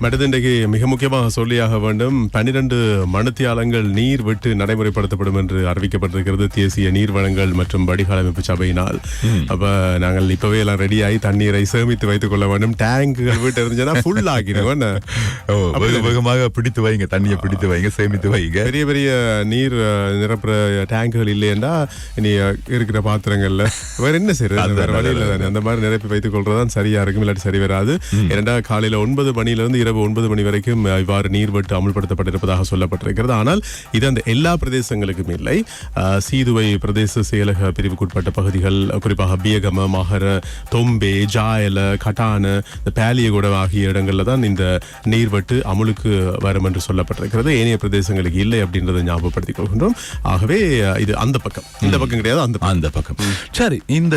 மனிதண்டைக்கு மிக முக்கியமாக சொல்லியாக வேண்டும். பன்னிரண்டு மணித்தியாலங்கள் நீர் விட்டு நடைமுறைப்படுத்தப்படும் என்று அறிவிக்கப்பட்டிருக்கிறது. தேசிய நீர் வளங்கள் மற்றும் வடிகால் அமைப்பு சபையினால். அப்ப நாங்கள் இப்பவே எல்லாம் ரெடி ஆகி தண்ணீரை சேமித்து வைத்துக் கொள்ள வேண்டும். டேங்குகள் வீட்டு இருந்துச்சுன்னா ஃபுல் ஆக்கிடுவோம் வேகமாக பிடித்து வைங்க. தண்ணியை பிடித்து வைங்க சேமித்து வைங்க. பெரிய பெரிய நீர் நிரப்புற டேங்குகள் இல்லையென்றா இனி இருக்கிற பாத்திரங்கள்ல வேற என்ன செய்யறது வேற வழி இல்லை தானே. அந்த மாதிரி நிரப்பி வைத்துக் கொள்றதுதான் சரியா இருக்கும் இல்லாட்டி சரி வராது. ஏனென்றா காலையில ஒன்பது மணியிலிருந்து இரவு ஒன்பது மணி வரைக்கும் இவ்வாறு நீர்வெட்டு அமல்படுத்தப்பட்டிருப்பதாக சொல்லப்பட்டிருக்கிறது. ஆனால் இது அந்த எல்லா பிரதேசங்களுக்கும் இல்லை. சீதுவை பிரதேச செயலக பிரிவுக்குட்பட்ட பகுதிகள் குறிப்பாக பியகம மகர தொம்பே ஜாயல கட்டான இந்த ஆகிய இடங்களில் தான் இந்த நீர்வெட்டு அமுலுக்கு வரும் என்று சொல்லப்பட்டிருக்கிறது. ஏனைய பிரதேசங்களுக்கு இல்லை அப்படின்றத ஞாபகப்படுத்திக் கொள்கின்றோம். ஆகவே இது அந்த பக்கம். இந்த பக்கம் கிடையாது அந்த பக்கம். அந்த பக்கம். சரி இந்த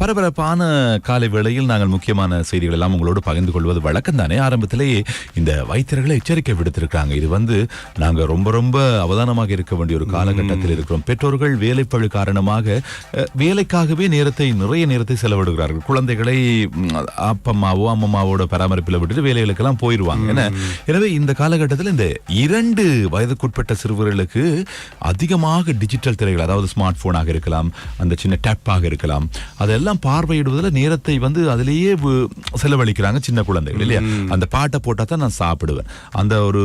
பரபரப்பான காலை வேளையில் நாங்கள் முக்கியமான செய்திகள் எல்லாம் உங்களோடு பகிர்ந்து கொள்வது வழக்கம் தானே ஆரம்பத்தில் ஆரம்பத்திலேயே இந்த வைத்தியர்களை எச்சரிக்கை விடுத்திருக்காங்க இது வந்து நாங்க ரொம்ப ரொம்ப அவதானமாக இருக்க வேண்டிய ஒரு காலகட்டத்தில் இருக்கிறோம். பெற்றோர்கள் வேலைப்பழு காரணமாக வேலைக்காகவே நேரத்தை நிறைய நேரத்தை செலவிடுகிறார்கள். குழந்தைகளை அப்பம்மாவோ அம்மம்மாவோட பராமரிப்பில் விட்டுட்டு வேலைகளுக்கெல்லாம் போயிடுவாங்க எனவே இந்த காலகட்டத்தில் இந்த இரண்டு வயதுக்குட்பட்ட சிறுவர்களுக்கு அதிகமாக டிஜிட்டல் திரைகள் அதாவது ஸ்மார்ட் போனாக இருக்கலாம் அந்த சின்ன டேப்பாக இருக்கலாம் அதெல்லாம் பார்வையிடுவதில் நேரத்தை வந்து அதிலேயே செலவழிக்கிறாங்க சின்ன குழந்தைகள் இல்லையா? அந்த பாட்டை போட்டால் தான் நான் சாப்பிடுவேன். அந்த ஒரு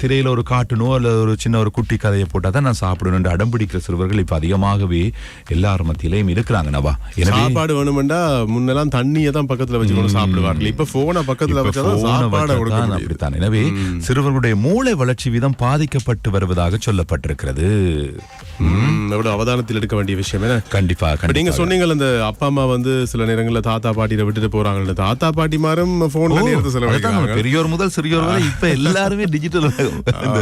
திரையில ஒரு காட்டுனோ அல்ல ஒரு சின்ன ஒரு குட்டி கதையை போட்டால் தான் நான் சாப்பிடுவேன் அடம் பிடிக்கிற சிறுவர்கள் இப்ப அதிகமாகவே எல்லார் மத்தியிலையும் இருக்கிறாங்க நவா. சாப்பாடு வேணுமெண்டா முன்னெல்லாம் தண்ணியை தான் பக்கத்துல வச்சுக்கொண்டு சாப்பிடுவார்கள். இப்ப போனை பக்கத்துல வச்சாதான் அப்படித்தான். எனவே சிறுவர்களுடைய மூளை வளர்ச்சி வீதம் பாதிக்கப்பட்டு வருவதாக சொல்லப்பட்டிருக்கிறது. அவதானத்தில் எடுக்க வேண்டிய விஷயம் என்ன? கண்டிப்பா நீங்க சொன்னீங்க அந்த அப்பா அம்மா வந்து சில நேரங்கள்ல தாத்தா பாட்டியில விட்டுட்டு போறாங்க தாத்தா பாட்டி மாரும் போன்ல நேரத்தை செலவழிக்கிறாங்க. பெரியோர் முதல் சிறியோர் வரை இப்ப எல்லாருமே டிஜிட்டல் இந்த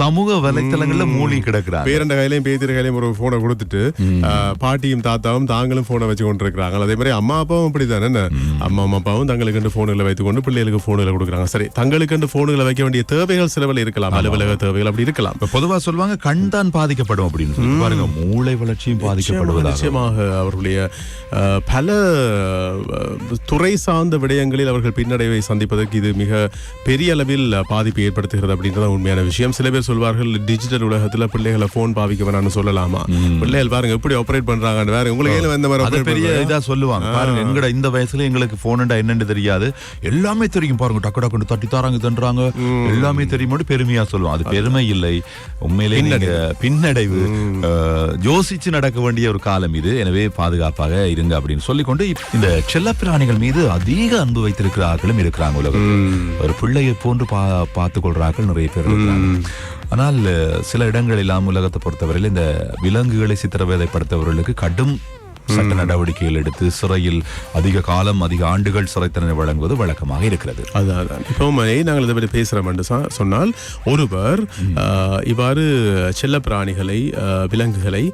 சமூக வலைத்தளங்கள்ல மூழ்கி கிடக்குறாங்க. பேரண்ட கையிலையும் பேத்திர கையிலையும் ஒரு போனை கொடுத்துட்டு பாட்டியும் தாத்தாவும் தாங்களும் போனை வச்சு கொண்டிருக்கிறாங்க அதே மாதிரி அம்மா அப்பாவும் அப்படித்தானே அம்மா அம்மா அப்பாவும் தங்களுக்கு போன்களை வைத்துக் கொண்டு பிள்ளைகளுக்கு போன்களை கொடுக்குறாங்க. சரி தங்களுக்கு போன்களை வைக்க வேண்டிய தேவைகள் சிலவில் இருக்கலாம். அலுவலக தேவைகள் அப்படி இருக்கலாம். இப்ப பொதுவா சொல்லுவாங்க கண் தான் பாதிக்கப்படும் அப்படின்னு பாருங்க மூளை வளர்ச்சியும் பாதிக்கப்படுவதாக. நிச்சயமாக அவர்களுடைய பல துறை சார்ந்த விடயங்களில் அவர்கள் பின்னடைவை சந்திப்பதற்கு இது மிக பெரிய அளவில் பாதிப்பு ஏற்படுத்துகிறது அப்படின்றது உண்மையான விஷயம். சில பேர் சொல்வார்கள் டிஜிட்டல் உலகத்துல பிள்ளைகளை போன் பாவிக்க வேணாம்னு சொல்லலாமா? பிள்ளைகள் பாருங்க எப்படி ஆபரேட் பண்றாங்க வேற உங்களுக்கு இந்த மாதிரி பெரிய? இதா சொல்லுவாங்க. பாருங்க எங்கட இந்த வயசுல எங்களுக்கு போன்டா என்னன்னு தெரியாது. எல்லாமே தெரியும். பாருங்க டக்கு டக்குன்னு தட்டி தாராங்க தண்டுறாங்க எல்லாமே தெரியும் பெருமையா சொல்லுவோம். அது பெருமை இல்லை. உண்மையிலே பின்னடைவு. யோசிச்சு நடக்க வேண்டிய ஒரு காலம் இது. எனவே பாதுகாப்பாக இருங்க அப்படின்னு சொல்லிக்கொண்டு இந்த செல்லப்பிராணிகள் மீது அதிக அன்பு வைத்திருக்கிற ஆட்களும் இருக்கிறாங்க உலகத்தில். ஒரு பிள்ளையை போன்று பா பார்த்து கொள்றார்கள் நிறைய பேர் ஆனால் சில இடங்கள் எல்லாம் உலகத்தை பொறுத்தவரையில் இந்த விலங்குகளை சித்திரவதைப்படுத்தவர்களுக்கு கடும் சட்ட நடவடிக்கைகள் எடுத்து சிறையில் அதிக காலம் அதிக ஆண்டுகள் சிறை தண்டனை வழங்குவது வழக்கமாக இருக்கிறது. அதான் இப்போ நாங்கள் இதை பற்றி பேசுகிறோம் சொன்னால் ஒருவர் இவ்வாறு செல்ல பிராணிகளை விலங்குகளை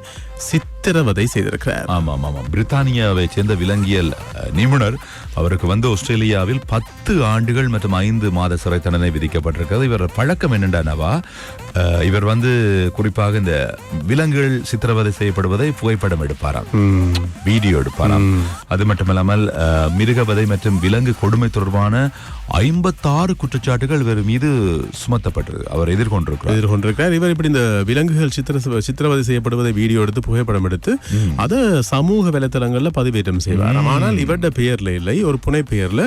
சித்திரவதை செய்திருக்கிறார். ஆமா ஆமா ஆமா பிரித்தானியாவை சேர்ந்த விலங்கியல் நிபுணர் அவருக்கு வந்து ஆஸ்திரேலியாவில் பத்து ஆண்டுகள் மற்றும் ஐந்து மாத சிறை தண்டனை விதிக்கப்பட்டிருக்கிறது. இவர் பழக்கம் என்னென்னவா இவர் வந்து குறிப்பாக இந்த விலங்குகள் சித்திரவதை செய்யப்படுவதை புகைப்படம் எடுப்பாராம். வீடியோ எடுப்பாராம். அது மட்டுமல்லாமல் மிருகவதை மற்றும் விலங்கு கொடுமை தொடர்பான ஐம்பத்தாறு குற்றச்சாட்டுகள் இவர் மீது சுமத்தப்பட்டது அவர் எதிர்கொண்டிருக்கிறார். எதிர்கொண்டிருக்கிறார். இவர் இப்படி இந்த விலங்குகள் சித்திர சித்திரவதை செய்யப்படுவதை வீடியோ எடுத்து புகைப்படம் எடுத்து அதை சமூக வலைத்தளங்கள்ல பதிவேற்றம் செய்வார். ஆனால் இவருடைய பெயர்ல இல்லை ஒரு புனை பெயர்ல.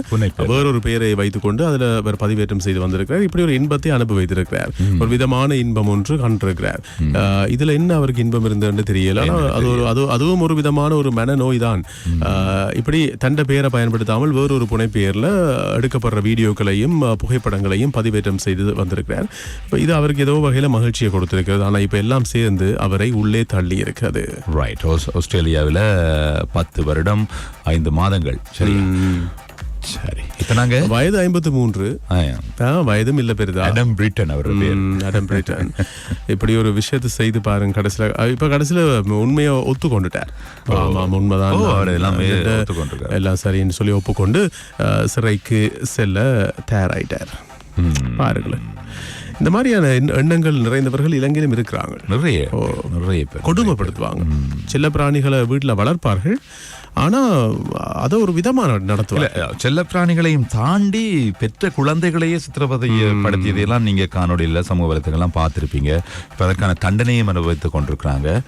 வேறொரு பெயரை வைத்துக்கொண்டு அதுல அவர் பதிவேற்றம் செய்து வந்திருக்கிறார். இப்படி ஒரு இன்பத்தை அனுபவித்திருக்கிறார். ஒரு விதமான இன்பம் ஒன்று கண்டிருக்கிறார். இதுல என்ன அவருக்கு இன்பம் இருந்ததுன்னு தெரியல. அது ஒரு அது அதுவும் ஒரு விதமான ஒரு மனநோய் தான். ஆஹ் இப்படி தண்ட பெயரை பயன்படுத்தாமல் வேறொரு புனை பெயர்ல எடுக்கப்படுற வீடியோக்களையும் புகைப்படங்களையும் பதிவேற்றம் செய்து வந்திருக்கிறார். இப்ப இது அவருக்கு ஏதோ வகையில மகிழ்ச்சியை கொடுத்திருக்கிறது. ஆனா இப்ப எல்லாம் சேர்ந்து அவரை உள்ளே தள்ளி இருக்கிறது ரைட் ஆஸ்திரேலியாவில் பத்து வருடம் ஐந்து மாதங்கள். சரி சரி. இப்ப நாங்க வயது ஐம்பத்து மூன்று. வயதும் இல்ல பெரிதா. அடம் பிரிட்டன் அவர் அடம் பிரிட்டன் இப்படி ஒரு விஷயத்தை செய்து பாருங்க கடைசியில. இப்ப கடைசியில உண்மையை ஒத்துக்கொண்டுட்டார். ஆமா உண்மைதான். அவர் எல்லாமே. எல்லாம் சரின்னு சொல்லி ஒப்புக்கொண்டு சிறைக்கு செல்ல தயாராயிட்டார். பாருங்களேன். இந்த மாதிரியான எண்ண- எண்ணங்கள் நிறைந்தவர்கள் இலங்கையிலும் இருக்கிறாங்க. நிறைய நிறைய பேர். கொடுமைப்படுத்துவாங்க. செல்ல பிராணிகளை வீட்டுல வளர்ப்பார்கள். ஆனா அதை ஒரு விதமா நடத்துவார் இல்ல செல்ல பிராணிகளையும் தாண்டி பெற்ற குழந்தைகளையே சித்திரவதைப்படுத்தியதையெல்லாம் நீங்க காணொலியில சமூக வலைத்தளங்கள்லாம் பார்த்திருப்பீங்க. இப்ப அதற்கான தண்டனையும் அனுபவித்துக் கொண்டிருக்கிறாங்க.